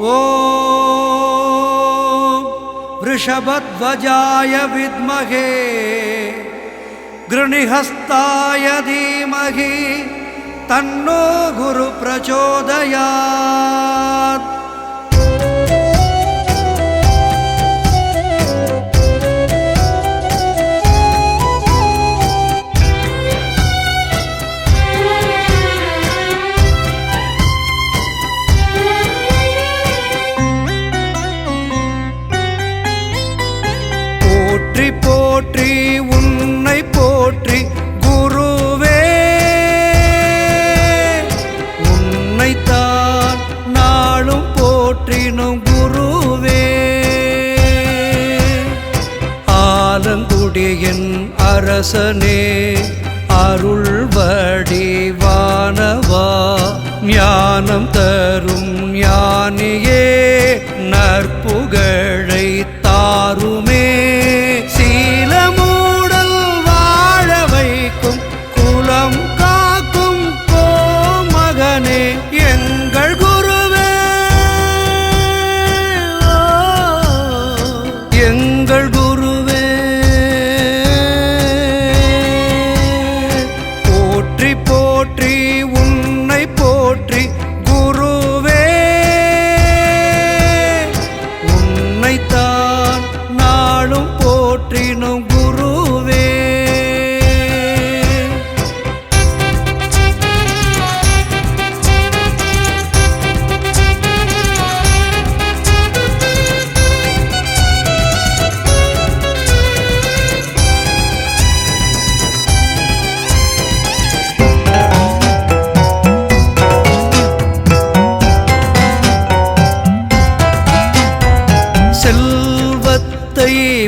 ॐ वृषभध्वजाय विद्महे गृणिहस्ताय धीमहि तन्नो गुरुप्रचोदयात् போற்றி உன்னை போற்றி குருவே. உன்னைத்தான் நாளும் போற்றினும் குருவே. ஆலங்குடியின் அரசனே அருள் வடிவானவா ஞானம் தரும் ஞானியே நற்புகழை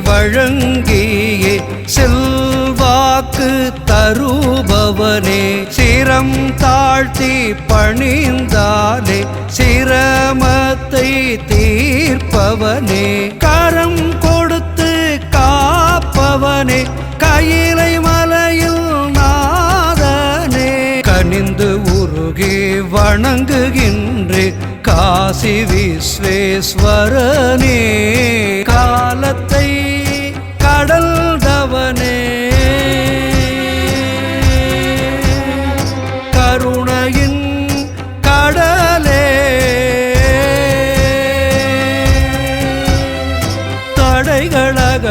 வழங்கியே செல்வாக்கு தருபவனே. சிரம் தாழ்த்தி பணிந்தாலே சிரமத்தை தீர்ப்பவனே. கரம் கொடுத்து காப்பவனே கயிலை மலையில் நாதனே. கனிந்து உருகி வணங்குகின்றே காசி விஸ்வேஸ்வரனே. காலத்து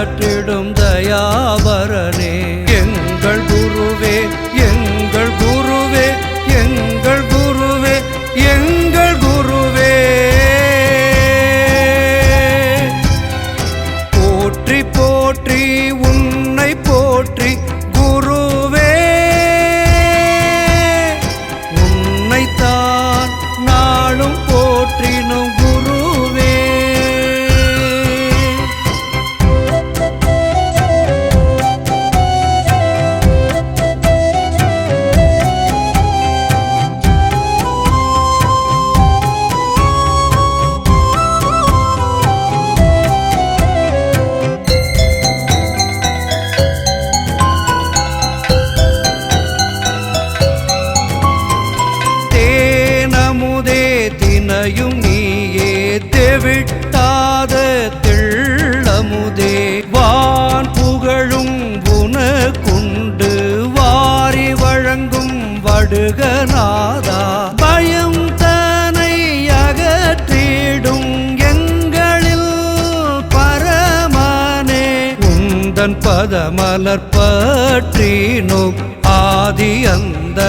தடைகளகற்றிடும் தயாபரனே உந்தன் பதமலர் பற்றினோம் ஆதி அந்த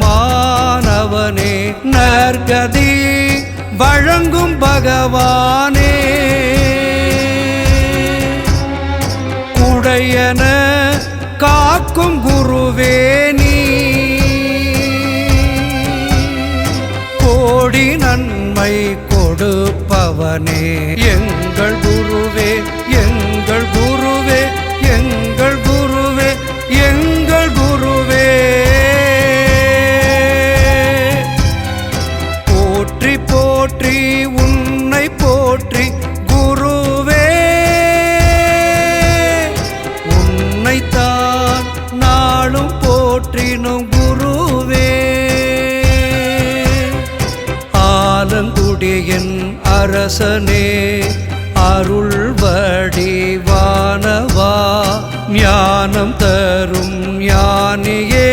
மாணவனே. நற்கதி வழங்கும் பகவானே. குடையன காக்கும் குருவே நீ. கோடி நன்மை கொடுப்பவனே. எங்கள் அரசனே அருள் வடிவானவா ஞானம் தரும் ஞானியே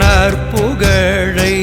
நற்புகழை